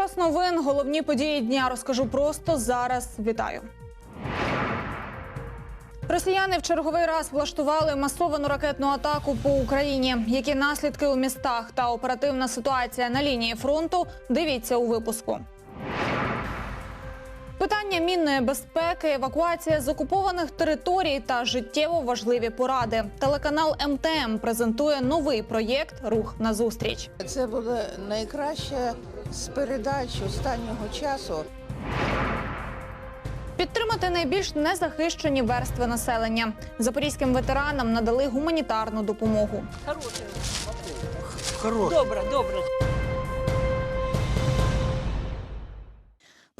Час новин, головні події дня розкажу просто зараз. Вітаю. Росіяни в черговий раз влаштували масовану ракетну атаку по Україні. Які наслідки у містах та оперативна ситуація на лінії фронту? Дивіться у випуску. Питання мінної безпеки, евакуація з окупованих територій та життєво важливі поради. Телеканал МТМ презентує новий проєкт Рух назустріч. Це буде найкраще з передач останнього часу. Підтримати найбільш незахищені верстви населення. Запорізьким ветеранам надали гуманітарну допомогу. Добре, добре.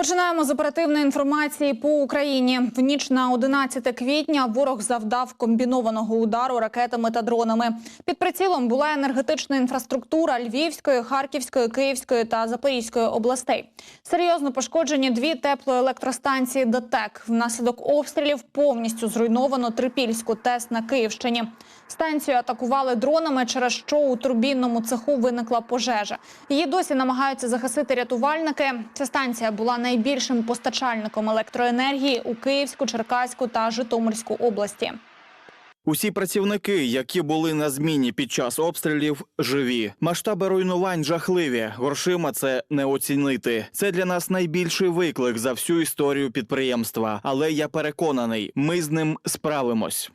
Починаємо з оперативної інформації по Україні. В ніч на 11 квітня ворог завдав комбінованого удару ракетами та дронами. Під прицілом була енергетична інфраструктура Львівської, Харківської, Київської та Запорізької областей. Серйозно пошкоджені дві теплоелектростанції ДТЕК. Внаслідок обстрілів повністю зруйновано Трипільську ТЕС на Київщині. Станцію атакували дронами, через що у турбінному цеху виникла пожежа. Її досі намагаються загасити рятувальники. Ця станція була найбільшим постачальником електроенергії у Київську, Черкаську та Житомирську області. Усі працівники, які були на зміні під час обстрілів, живі. Масштаби руйнувань жахливі. Грошима це не оцінити. Це для нас найбільший виклик за всю історію підприємства. Але я переконаний, ми з ним справимось.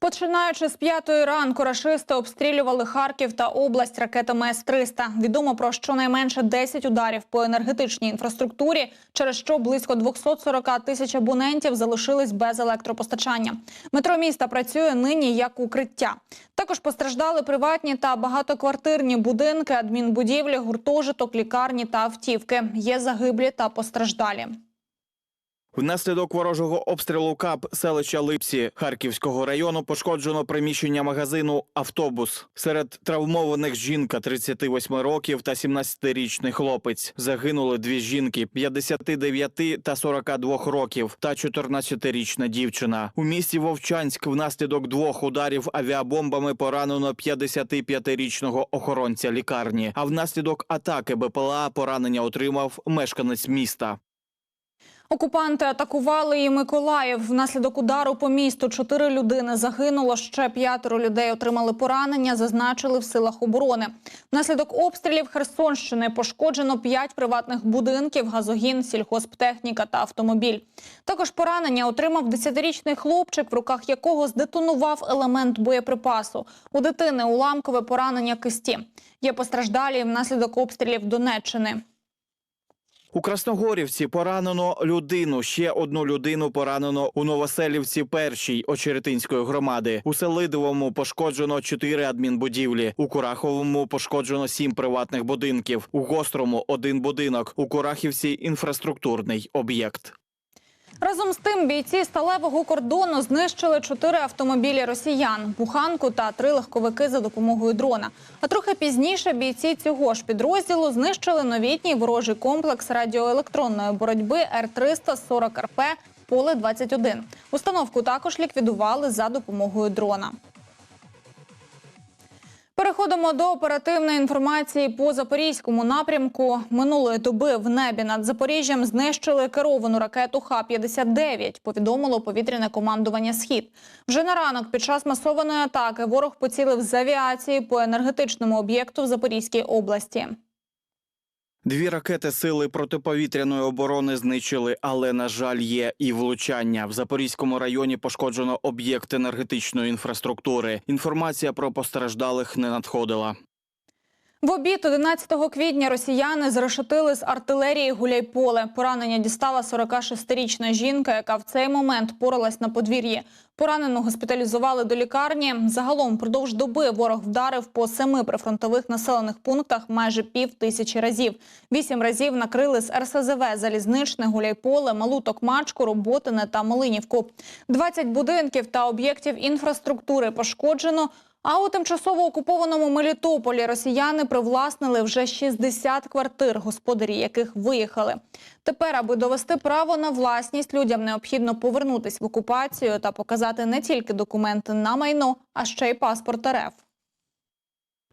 Починаючи з п'ятої ранку, рашисти обстрілювали Харків та область ракетами С-300. Відомо про щонайменше 10 ударів по енергетичній інфраструктурі, через що близько 240 тисяч абонентів залишились без електропостачання. Метро міста працює нині як укриття. Також постраждали приватні та багатоквартирні будинки, адмінбудівлі, гуртожиток, лікарні та автівки. Є загиблі та постраждалі. Внаслідок ворожого обстрілу КАП селища Липсі Харківського району пошкоджено приміщення магазину Автобус. Серед травмованих жінка 38 років та 17-річний хлопець. Загинули дві жінки 59 та 42 років та 14-річна дівчина. У місті Вовчанськ внаслідок двох ударів авіабомбами поранено 55-річного охоронця лікарні. А внаслідок атаки БПЛА поранення отримав мешканець міста. Окупанти атакували і Миколаїв. Внаслідок удару по місту чотири людини загинуло. Ще п'ятеро людей отримали поранення. Зазначили в силах оборони. Внаслідок обстрілів Херсонщини пошкоджено п'ять приватних будинків, газогін, сільхозптехніка та автомобіль. Також поранення отримав 10-річний хлопчик, в руках якого здетонував елемент боєприпасу. У дитини уламкове поранення кисті. Є постраждалі внаслідок обстрілів Донеччини. У Красногорівці поранено людину. Ще одну людину поранено у Новоселівці першій Очеретинської громади. У Селидовому пошкоджено чотири адмінбудівлі. У Кураховому пошкоджено сім приватних будинків. У Гострому один будинок. У Курахівці інфраструктурний об'єкт. Разом з тим бійці сталевого кордону знищили чотири автомобілі росіян, буханку та три легковики за допомогою дрона. А трохи пізніше бійці цього ж підрозділу знищили новітній ворожий комплекс радіоелектронної боротьби Р-340 РП Поле 21 Установку також ліквідували за допомогою дрона. Переходимо до оперативної інформації по запорізькому напрямку. Минулої доби в небі над Запоріжжям знищили керовану ракету Х-59, повідомило повітряне командування «Схід». Вже на ранок під час масованої атаки ворог поцілив з авіації по енергетичному об'єкту в Запорізькій області. Дві ракети сили протиповітряної оборони знищили, але на жаль, є і влучання. В Запорізькому районі пошкоджено об'єкт енергетичної інфраструктури. Інформація про постраждалих не надходила. В обід 11 квітня росіяни зрешетили з артилерії Гуляйполе. Поранення дістала 46-річна жінка, яка в цей момент поралась на подвір'ї. Поранену госпіталізували до лікарні. Загалом впродовж доби ворог вдарив по семи прифронтових населених пунктах майже пів тисячі разів. Вісім разів накрили з РСЗВ Залізничне, Гуляйполе, Малу Токмачку, Роботине та Малинівку. 20 будинків та об'єктів інфраструктури пошкоджено. А у тимчасово окупованому Мелітополі росіяни привласнили вже 60 квартир, господарі яких виїхали. Тепер, аби довести право на власність, людям необхідно повернутись в окупацію та показати не тільки документи на майно, а ще й паспорт РФ.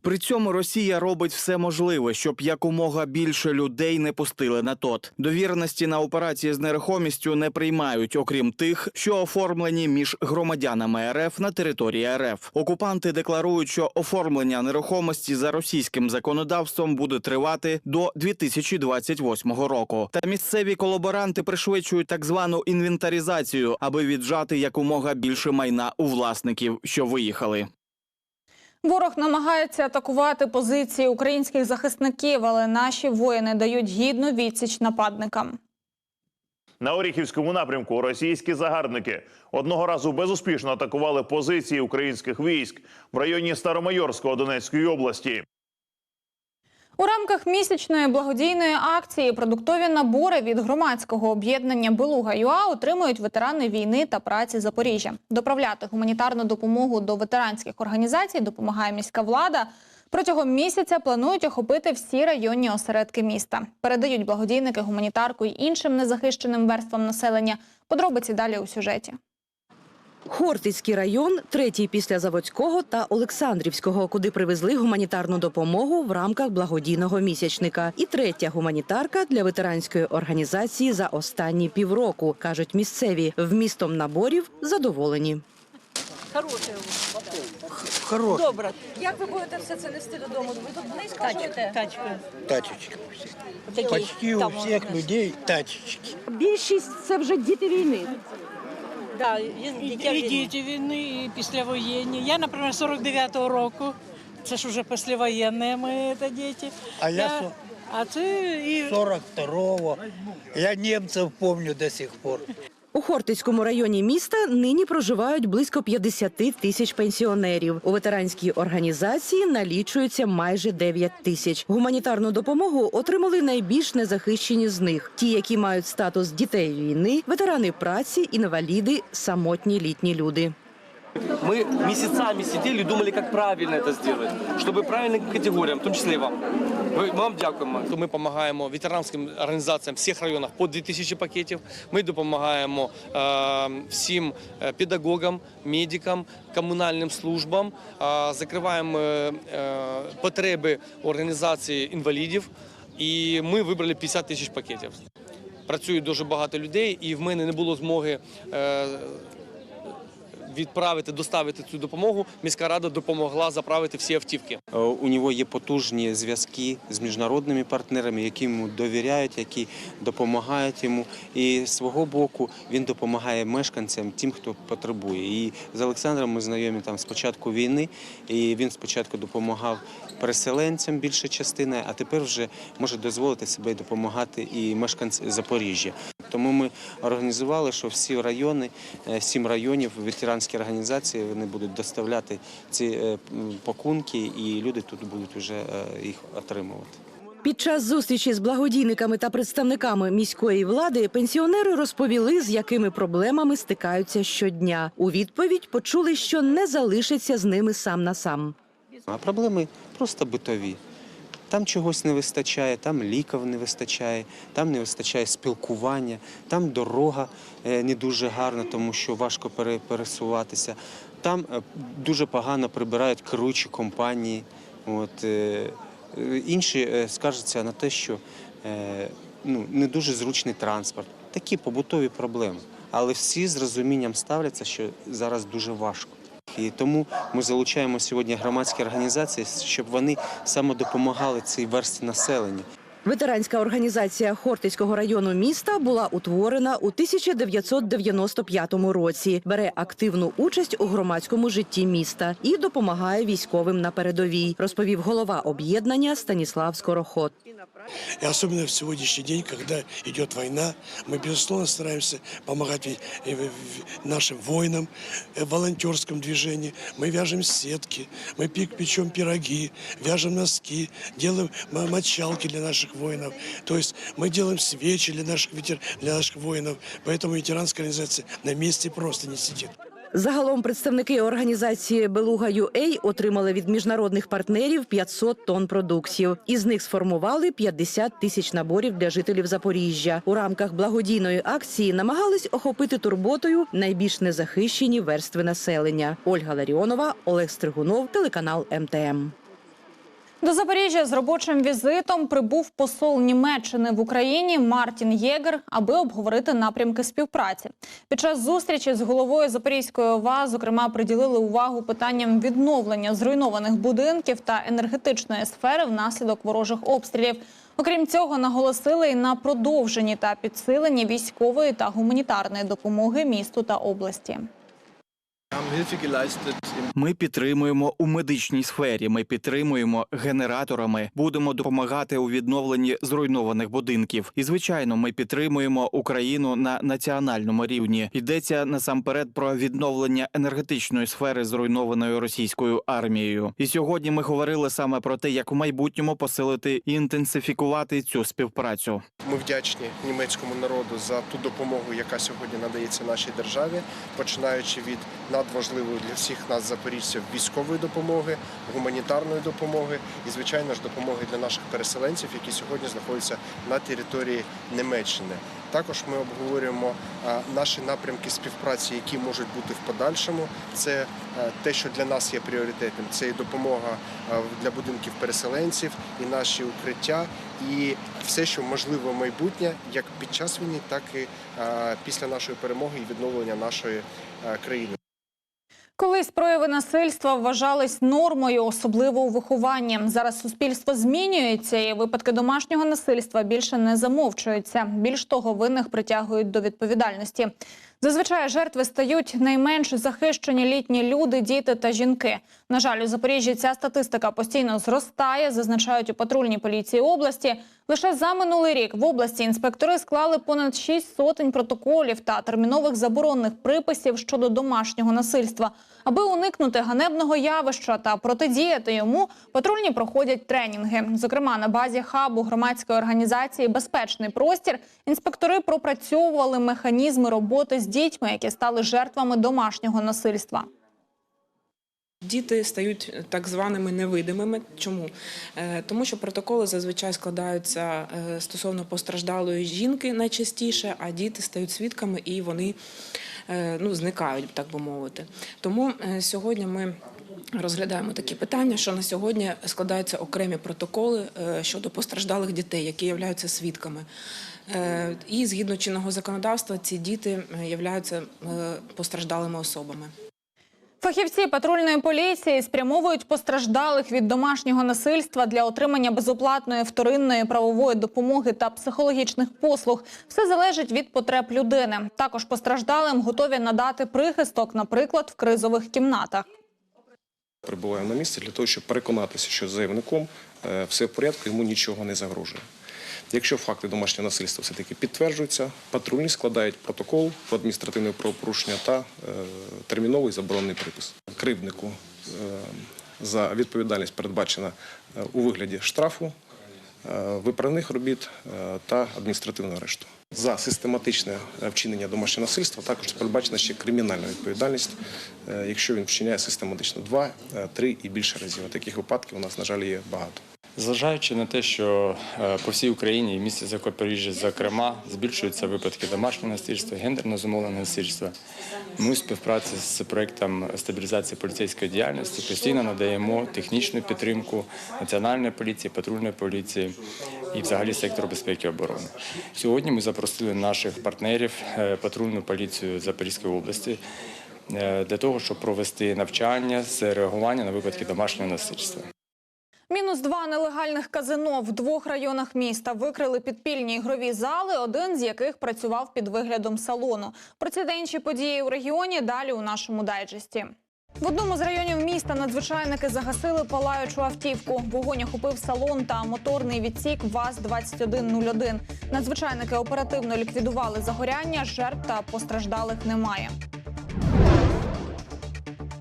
При цьому Росія робить все можливе, щоб якомога більше людей не пустили на тот. Довірності на операції з нерухомістю не приймають, окрім тих, що оформлені між громадянами РФ на території РФ. Окупанти декларують, що оформлення нерухомості за російським законодавством буде тривати до 2028 року. Та місцеві колаборанти пришвидшують так звану інвентаризацію, аби віджати якомога більше майна у власників, що виїхали. Ворог намагається атакувати позиції українських захисників, але наші воїни дають гідну відсіч нападникам. На Оріхівському напрямку російські загарбники одного разу безуспішно атакували позиції українських військ в районі Старомайорського Донецької області. У рамках місячної благодійної акції продуктові набори від громадського об'єднання Белуга ЮА отримують ветерани війни та праці Запоріжжя. Доправляти гуманітарну допомогу до ветеранських організацій допомагає міська влада. Протягом місяця планують охопити всі районні осередки міста. Передають благодійники гуманітарку й іншим незахищеним верствам населення. Подробиці далі у сюжеті. Хортицький район, третій після Заводського та Олександрівського, куди привезли гуманітарну допомогу в рамках благодійного місячника. І третя гуманітарка для ветеранської організації за останні півроку, кажуть місцеві. Вмістом наборів задоволені. Хорош. Добре. Як ви будете все це нести додому? Ви тут близько живете? Тачка. Такі, Почти у всіх людей тачечки. Більшість це вже діти війни. Да, є І, дитя і війни. діти війни, і післявоєнні. Я, наприклад, 49-го року. Це ж уже післявоєнні ми це діти. А я со- а це і 42-го. Я німців пам'ятаю до сих пор. У Хортицькому районі міста нині проживають близько 50 тисяч пенсіонерів. У ветеранській організації налічується майже 9 тисяч. Гуманітарну допомогу отримали найбільш незахищені з них: ті, які мають статус дітей війни, ветерани праці, інваліди, самотні літні люди. Мы месяцами сидели и думали, как правильно это сделать, чтобы правильным категориям, в том числе и вам. Ми вам дякуємо. Ми допомагаємо ветеранським організаціям всіх районах по 2000 пакетів. Ми допомагаємо е, всім е, педагогам, медикам, комунальним службам, е, закриваємо е, е, потреби організації інвалідів. І ми вибрали 50 тисяч пакетів. Працює дуже багато людей, і в мене не було змоги. Е, відправити, доставити цю допомогу, міська рада допомогла заправити всі автівки. Е, У нього є потужні зв'язки з міжнародними партнерами, які йому довіряють, які допомагають йому. І з свого боку він допомагає мешканцям, тим, хто потребує. І з Олександром ми знайомі там з початку війни, і він спочатку допомагав переселенцям більше частини, а тепер вже може дозволити себе допомагати і мешканцям Запоріжжя. Тому ми організували, що всі райони, е, сім районів, ветеранські організації вони будуть доставляти ці е, пакунки, і люди тут будуть вже е, їх отримувати. Під час зустрічі з благодійниками та представниками міської влади пенсіонери розповіли, з якими проблемами стикаються щодня. У відповідь почули, що не залишаться з ними сам на сам. А проблеми просто битові. Там чогось не вистачає, там ліків не вистачає, там не вистачає спілкування, там дорога е, не дуже гарна, тому що важко пересуватися. Там е, дуже погано прибирають керуючі компанії. От, е, інші скаржаться на те, що ну, не дуже зручний транспорт. Такі побутові проблеми. Але всі з розумінням ставляться, що зараз дуже важко. І тому ми залучаємо сьогодні громадські організації, щоб вони саме допомагали цій версті населення. Ветеранська організація Хортицького району міста була утворена у 1995 році. Бере активну участь у громадському житті міста і допомагає військовим на передовій, розповів голова об'єднання Станіслав Скороход. И особенно в сегодняшний день, когда идет война, мы, безусловно, стараемся помогать и- и в- в- нашим воинам э, в волонтерском движении. Мы вяжем сетки, мы пек- печем пироги, вяжем носки, делаем м- мочалки для наших воинов. То есть мы делаем свечи для наших, ветер... для наших воинов. Поэтому ветеранская организация на месте просто не сидит. Загалом представники організації Белуга UA отримали від міжнародних партнерів 500 тонн продуктів. Із них сформували 50 тисяч наборів для жителів Запоріжжя. У рамках благодійної акції намагались охопити турботою найбільш незахищені верстви населення. Ольга Ларіонова, Олег Стригунов, телеканал МТМ. До Запоріжжя з робочим візитом прибув посол Німеччини в Україні Мартін Єгер, аби обговорити напрямки співпраці. Під час зустрічі з головою Запорізької ОВА, зокрема, приділили увагу питанням відновлення зруйнованих будинків та енергетичної сфери внаслідок ворожих обстрілів. Окрім цього, наголосили і на продовженні та підсиленні військової та гуманітарної допомоги місту та області. Ми підтримуємо у медичній сфері. Ми підтримуємо генераторами. Будемо допомагати у відновленні зруйнованих будинків. І звичайно, ми підтримуємо Україну на національному рівні. Йдеться насамперед про відновлення енергетичної сфери, зруйнованої російською армією. І сьогодні ми говорили саме про те, як в майбутньому посилити і інтенсифікувати цю співпрацю. Ми вдячні німецькому народу за ту допомогу, яка сьогодні надається нашій державі, починаючи від надважливої для всіх нас запоріжців військової допомоги, гуманітарної допомоги і, звичайно ж, допомоги для наших переселенців, які сьогодні знаходяться на території Німеччини. Також ми обговорюємо наші напрямки співпраці, які можуть бути в подальшому. Це е, те, що для нас є пріоритетним. Це і допомога е, для будинків переселенців, і наші укриття, і все, що можливо майбутнє, як під час війни, так і е, після нашої перемоги і відновлення нашої країни. Колись прояви насильства вважались нормою, особливо у вихованні. Зараз суспільство змінюється, і випадки домашнього насильства більше не замовчуються. Більш того, винних притягують до відповідальності. Зазвичай жертви стають найменш захищені літні люди, діти та жінки. На жаль, у Запоріжжі ця статистика постійно зростає, зазначають у патрульній поліції області. Лише за минулий рік в області інспектори склали понад 6 сотень протоколів та термінових заборонних приписів щодо домашнього насильства. Аби уникнути ганебного явища та протидіяти йому, патрульні проходять тренінги. Зокрема, на базі хабу громадської організації Безпечний простір інспектори пропрацьовували механізми роботи з дітьми, які стали жертвами домашнього насильства. Діти стають так званими невидимими. Чому? Е, Тому що протоколи зазвичай складаються е, стосовно постраждалої жінки найчастіше, а діти стають свідками і вони е, ну, зникають, так би мовити. Тому е, сьогодні ми. Розглядаємо такі питання, що на сьогодні складаються окремі протоколи е, щодо постраждалих дітей, які являються свідками. Е, І згідно чинного законодавства, ці діти е, являються е, постраждалими особами. Фахівці патрульної поліції спрямовують постраждалих від домашнього насильства для отримання безоплатної вторинної правової допомоги та психологічних послуг. Все залежить від потреб людини. Також постраждалим готові надати прихисток, наприклад, в кризових кімнатах. Прибуваємо на місце для того, щоб переконатися, що з заявником е, все в порядку, йому нічого не загрожує. Якщо факти домашнього насильства все-таки підтверджуються, патрульні складають протокол про адміністративне правопорушення та е, терміновий заборонений припис. Кривднику е, за відповідальність передбачена е, у вигляді штрафу, виправних робіт та адміністративного арешту. За систематичне вчинення домашнього насильства також передбачена ще кримінальна відповідальність, якщо він вчиняє систематично два, три і більше разів. Таких випадків у нас, на жаль, є багато. Зважаючи на те, що е, по всій Україні і місті Запоріжжя, зокрема, збільшуються випадки домашнього насильства, гендерно зумовленого насильства, ми у співпраці з проектом стабілізації поліцейської діяльності постійно надаємо технічну підтримку національної поліції, патрульної поліції і взагалі сектору безпеки і оборони. Сьогодні ми запросили наших партнерів, е, патрульну поліцію Запорізької області. е, Для того щоб провести навчання з реагування на випадки домашнього насильства. Мінус два нелегальних казино в двох районах міста викрили підпільні ігрові зали, один з яких працював під виглядом салону. Про ці та інші події у регіоні далі у нашому дайджесті. В одному з районів міста надзвичайники загасили палаючу автівку. Вогонь охопив салон та моторний відсік ВАЗ-2101. Надзвичайники оперативно ліквідували загоряння, жертв та постраждалих немає.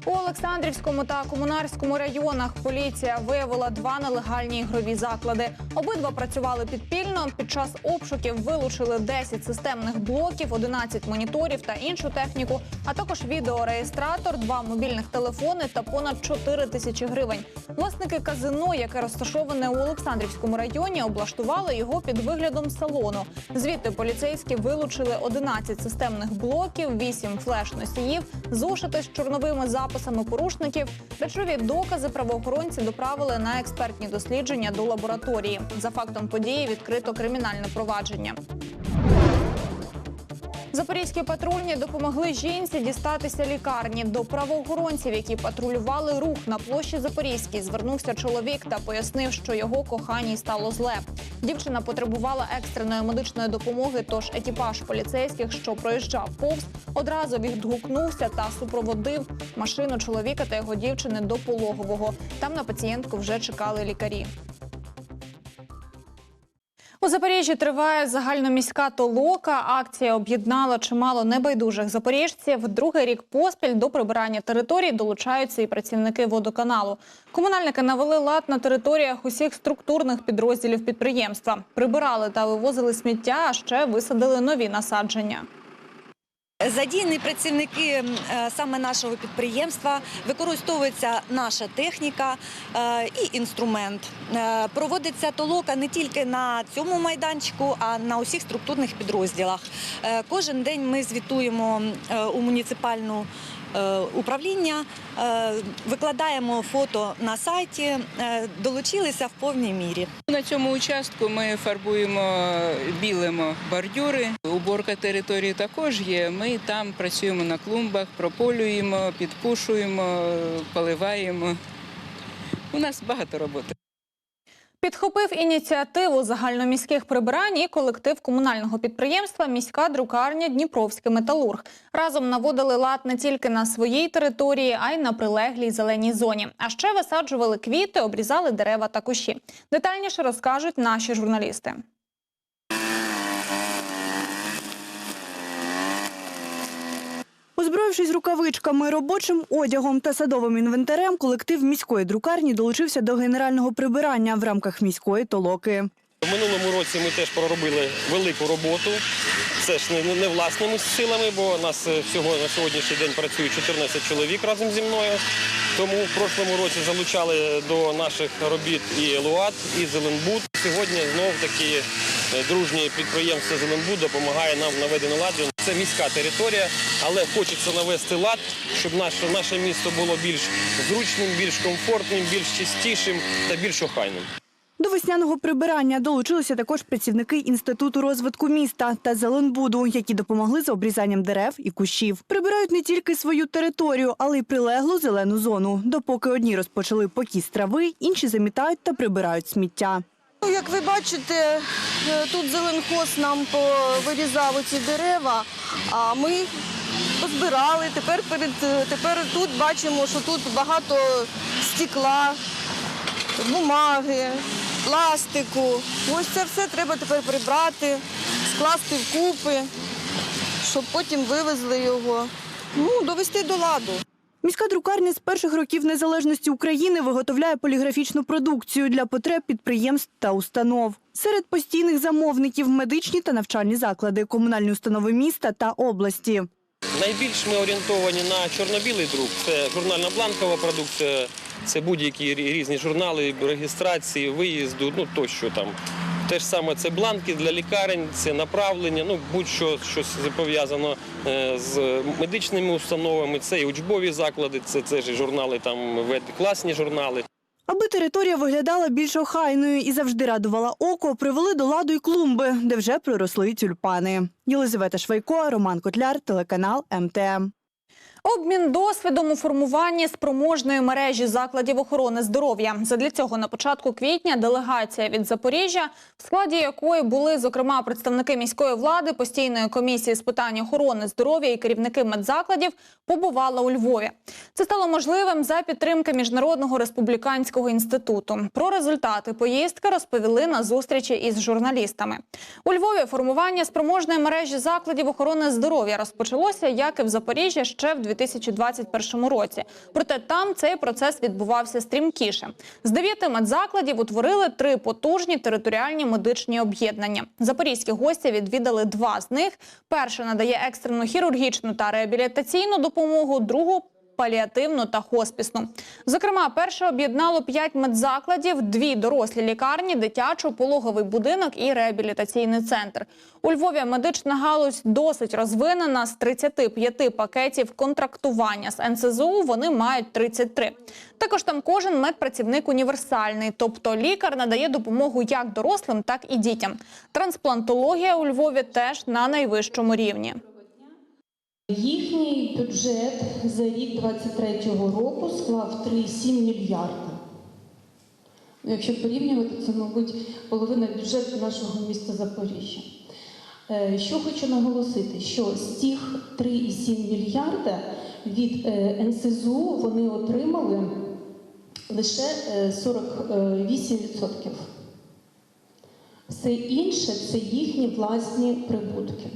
У Олександрівському та Комунарському районах поліція виявила два нелегальні ігрові заклади. Обидва працювали підпільно. Під час обшуків вилучили 10 системних блоків, 11 моніторів та іншу техніку, а також відеореєстратор, два мобільних телефони та понад 4 тисячі гривень. Власники казино, яке розташоване у Олександрівському районі, облаштували його під виглядом салону. Звідти поліцейські вилучили 11 системних блоків, 8 флеш-носіїв, зошити з чорновими записами записами порушників. Речові докази правоохоронці доправили на експертні дослідження до лабораторії. За фактом події відкрито кримінальне провадження. Запорізькі патрульні допомогли жінці дістатися лікарні. До правоохоронців, які патрулювали рух на площі Запорізькій, звернувся чоловік та пояснив, що його коханій стало зле. Дівчина потребувала екстреної медичної допомоги. Тож екіпаж поліцейських, що проїжджав повз, одразу відгукнувся та супроводив машину чоловіка та його дівчини до пологового. Там на пацієнтку вже чекали лікарі. У Запоріжжі триває загальноміська толока. Акція об'єднала чимало небайдужих запоріжців. Другий рік поспіль до прибирання територій долучаються і працівники водоканалу. Комунальники навели лад на територіях усіх структурних підрозділів підприємства. Прибирали та вивозили сміття, а ще висадили нові насадження. Задіяні працівники е, саме нашого підприємства, використовується наша техніка е, і інструмент. Е, Проводиться толока не тільки на цьому майданчику, а на усіх структурних підрозділах. Кожен день ми звітуємо у муніципальну управління, е, викладаємо фото на сайті, е, долучилися в повній мірі. На цьому участку ми фарбуємо, білимо бордюри. Уборка території також є. Ми там працюємо на клумбах, прополюємо, підпушуємо, поливаємо. У нас багато роботи. Підхопив ініціативу загальноміських прибирань і колектив комунального підприємства Міська друкарня Дніпровський металург. Разом наводили лад не тільки на своїй території, а й на прилеглій зеленій зоні. А ще висаджували квіти, обрізали дерева та кущі. Детальніше розкажуть наші журналісти. Озброївшись рукавичками, робочим одягом та садовим інвентарем, колектив міської друкарні долучився до генерального прибирання в рамках міської толоки. В минулому році ми теж проробили велику роботу. Це ж не, власними силами, бо нас е, всього на сьогоднішній день працює 14 чоловік разом зі мною. Тому в прошлому році залучали до наших робіт і Луат, і Зеленбуд. Сьогодні знов таки е, дружнє підприємство Зеленбуд допомагає нам в наведенню ладу. Це міська територія, але хочеться навести лад, щоб наше, наше місто було більш зручним, більш комфортним, більш чистішим та більш охайним. До весняного прибирання долучилися також працівники Інституту розвитку міста та Зеленбуду, які допомогли з обрізанням дерев і кущів. Прибирають не тільки свою територію, але й прилеглу зелену зону. Допоки одні розпочали покіс трави, інші замітають та прибирають сміття. Ну, Як ви бачите, е, тут зеленхоз нам повирізав оці дерева, а ми позбирали. Тепер перед тепер тут бачимо, що тут багато стекла, бумаги, пластику. Ось це все треба тепер прибрати, скласти вкупи, щоб потім вивезли його. Ну, довести до ладу. Міська друкарня з перших років незалежності України виготовляє поліграфічну продукцію для потреб підприємств та установ. Серед постійних замовників медичні та навчальні заклади, комунальні установи міста та області. Найбільш ми орієнтовані на чорно-білий друк. Це журнально-бланкова продукція, це будь-які різні журнали, реєстрації, виїзду, ну тощо там. Те ж саме це бланки для лікарень, це направлення, ну будь-що щось пов'язано е, з медичними установами, це і учбові заклади, це, це ж і журнали, там класні журнали. Аби територія виглядала більш охайною і завжди радувала око, привели до ладу й клумби, де вже приросли тюльпани. Єлизавета Швайко, Роман Котляр, телеканал МТМ. Обмін досвідом у формуванні спроможної мережі закладів охорони здоров'я. Задля цього на початку квітня делегація від Запоріжжя, в складі якої були зокрема представники міської влади, постійної комісії з питань охорони здоров'я і керівники медзакладів, побувала у Львові. Це стало можливим за підтримки міжнародного республіканського інституту. Про результати поїздки розповіли на зустрічі із журналістами. У Львові формування спроможної мережі закладів охорони здоров'я розпочалося, як і в Запоріжжі, ще в 2021 році. Проте там цей процес відбувався стрімкіше. З дев'яти медзакладів утворили три потужні територіальні медичні об'єднання. Запорізькі гості відвідали два з них. Перше надає екстрену хірургічну та реабілітаційну допомогу, другу паліативну та хоспісну. Зокрема, перше об'єднало п'ять медзакладів, дві дорослі лікарні, дитячу, пологовий будинок і реабілітаційний центр. У Львові медична галузь досить розвинена. З 35 пакетів контрактування з НСЗУ вони мають 33. Також там кожен медпрацівник універсальний, тобто лікар надає допомогу як дорослим, так і дітям. Трансплантологія у Львові теж на найвищому рівні. Їхній бюджет за рік 23-го року склав 3,7 мільярда. Ну, Якщо порівнювати, це, мабуть, половина бюджету нашого міста Запоріжжя. Е, Що хочу наголосити, що з цих 3,7 мільярда від е, НСЗУ вони отримали лише е, 48%. Все інше це їхні власні прибутки.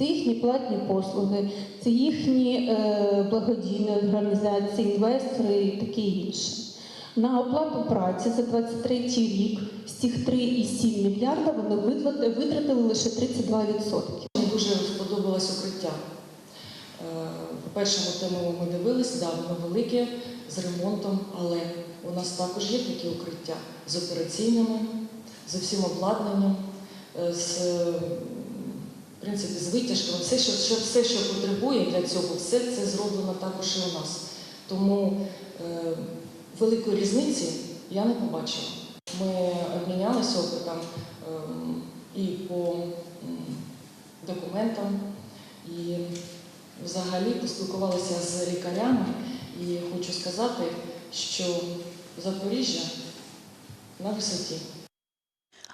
Це їхні платні послуги, це їхні е, благодійні організації, інвестори і таке інше. На оплату праці за 23 рік з цих 3,7 мільярда вони витратили, лише 32%. Мені дуже сподобалось укриття. Е, По першому тему ми дивилися, да, воно велике, з ремонтом, але у нас також є такі укриття з операційними, з усім обладнанням, е, з, в принципі, з витяжками. Все, що, що, все, що потребує для цього, все це зроблено також і у нас. Тому е, великої різниці я не побачила. Ми обмінялися опитом ем, і по документам, і взагалі поспілкувалися з лікарями. І хочу сказати, що Запоріжжя на висоті.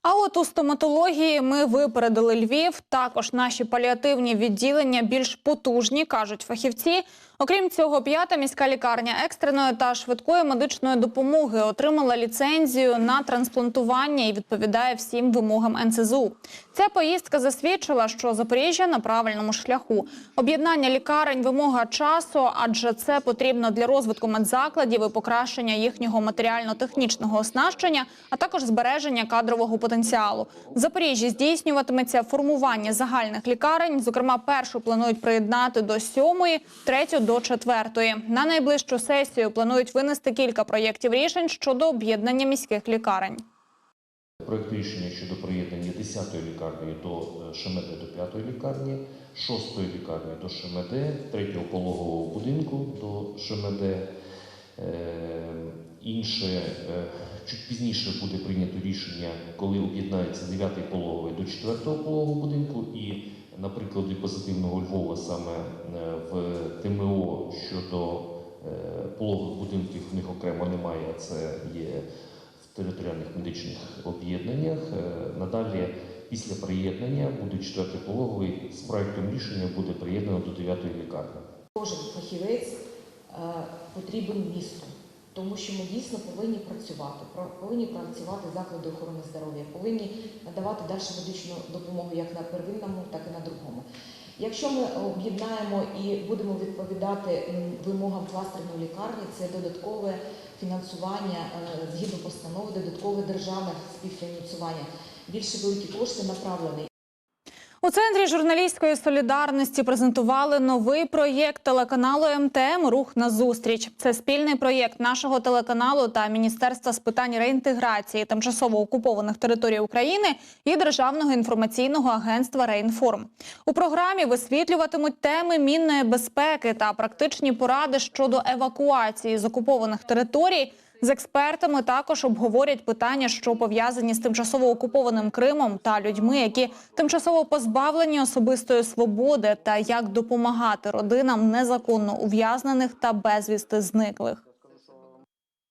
А от у стоматології ми випередили Львів. Також наші паліативні відділення більш потужні, кажуть фахівці. Окрім цього, п'ята міська лікарня екстреної та швидкої медичної допомоги отримала ліцензію на трансплантування і відповідає всім вимогам НСЗУ. Ця поїздка засвідчила, що Запоріжжя на правильному шляху. Об'єднання лікарень вимога часу, адже це потрібно для розвитку медзакладів і покращення їхнього матеріально-технічного оснащення, а також збереження кадрового потенціалу. В Запоріжжі здійснюватиметься формування загальних лікарень. Зокрема, першу планують приєднати до сьомої, третю до четвертої. На найближчу сесію планують винести кілька проєктів рішень щодо об'єднання міських лікарень. Проект рішення щодо приєднання 10-ї лікарні до е, Шемеде до 5-ї лікарні, 6-ї лікарні до Шемеде, 3-го пологового будинку до Шемеде. Е, Інше е, чуть пізніше буде прийнято рішення, коли об'єднається 9-й пологовий до 4-го пологового будинку. І на прикладі позитивного Львова саме е, в ТМО щодо е, пологових будинків в них окремо немає. а Це є в територіальних медичних об'єднаннях. Е, Надалі, після приєднання, буде четвертий пологовий з проектом рішення буде приєднано до 9-ї лікарні. Кожен фахівець потрібен місту, тому що ми дійсно повинні працювати, повинні працювати заклади охорони здоров'я, повинні надавати далі медичну допомогу як на первинному, так і на другому. Якщо ми об'єднаємо і будемо відповідати вимогам кластерної лікарні, це додаткове фінансування е, згідно постанови, додаткове державне співфінансування. Більше великі кошти направлені У центрі журналістської солідарності презентували новий проєкт телеканалу МТМ Рух на зустріч. Це спільний проєкт нашого телеканалу та Міністерства з питань реінтеграції тимчасово окупованих територій України і Державного інформаційного агентства Рейнформ. У програмі висвітлюватимуть теми мінної безпеки та практичні поради щодо евакуації з окупованих територій. З експертами також обговорять питання, що пов'язані з тимчасово окупованим Кримом та людьми, які тимчасово позбавлені особистої свободи, та як допомагати родинам незаконно ув'язнених та безвісти зниклих.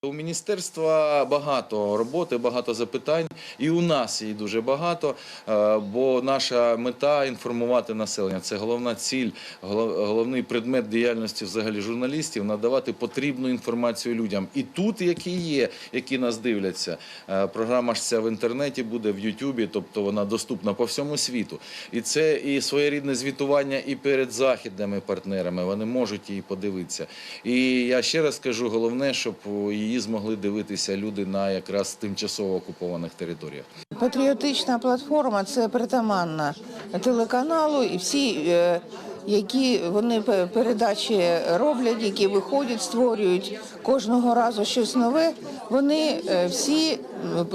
У міністерства багато роботи, багато запитань, і у нас її дуже багато. е, Бо наша мета інформувати населення. Це головна ціль, головний предмет діяльності взагалі журналістів надавати потрібну інформацію людям. І тут, які є, які нас дивляться. Е, Програма ж ця в інтернеті буде в Ютубі, тобто вона доступна по всьому світу. І це і своєрідне звітування і перед західними партнерами. Вони можуть її подивитися. І я ще раз кажу, головне, щоб її змогли дивитися люди на якраз тимчасово окупованих територіях. Патріотична платформа це притаманна телеканалу і всій е, які вони передачі роблять, які виходять, створюють кожного разу щось нове, вони е, всі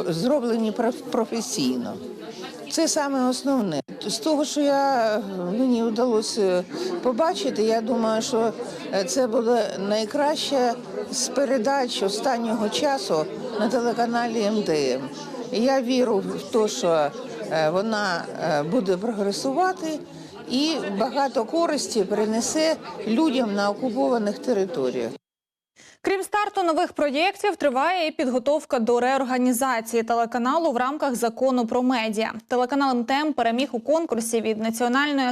зроблені проф- професійно. Це саме основне. З того, що я мені вдалося побачити, я думаю, що це буде найкраще з передач останнього часу на телеканалі МДМ. Я вірю в те, що е, вона е, буде прогресувати і багато користі принесе людям на окупованих територіях. Крім старту нових проєктів, триває і підготовка до реорганізації телеканалу в рамках закону про медіа. Телеканал МТМ переміг у конкурсі від Національної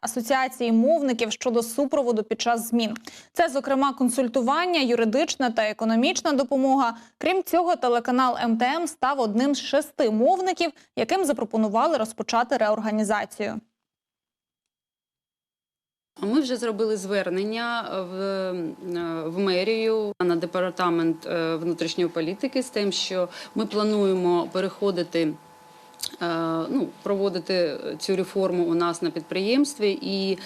асоціації мовників щодо супроводу під час змін. Це, зокрема, консультування, юридична та економічна допомога. Крім цього, телеканал МТМ став одним з шести мовників, яким запропонували розпочати реорганізацію. Ми вже зробили звернення в, е, в мерію на департамент е, внутрішньої політики з тим, що ми плануємо переходити. Е, Ну, проводити цю реформу у нас на підприємстві і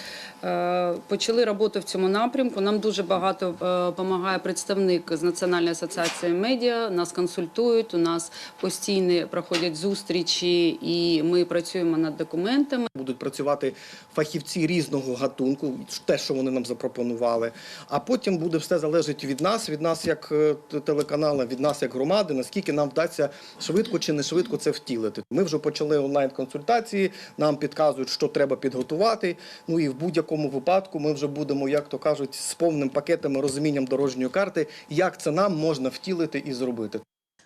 е, почали роботу в цьому напрямку. Нам дуже багато допомагає представник з Національної асоціації медіа. Нас консультують. У нас постійно проходять зустрічі, і ми працюємо над документами. Будуть працювати фахівці різного гатунку, те, що вони нам запропонували. А потім буде все залежати від нас, від нас як е, телеканала, від нас як громади, наскільки нам вдасться швидко чи не швидко це втілити. Ми вже почали онлайн-консультації, нам підказують, що треба підготувати. Ну і в будь-якому випадку ми вже будемо, як то кажуть, з повним пакетом розумінням дорожньої карти, як це нам можна втілити і зробити.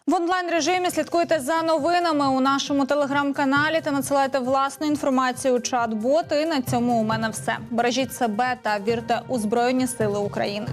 В онлайн режимі слідкуйте за новинами у нашому телеграм-каналі та надсилайте власну інформацію у чат-бот. І на цьому у мене все. Бережіть себе та вірте у Збройні Сили України.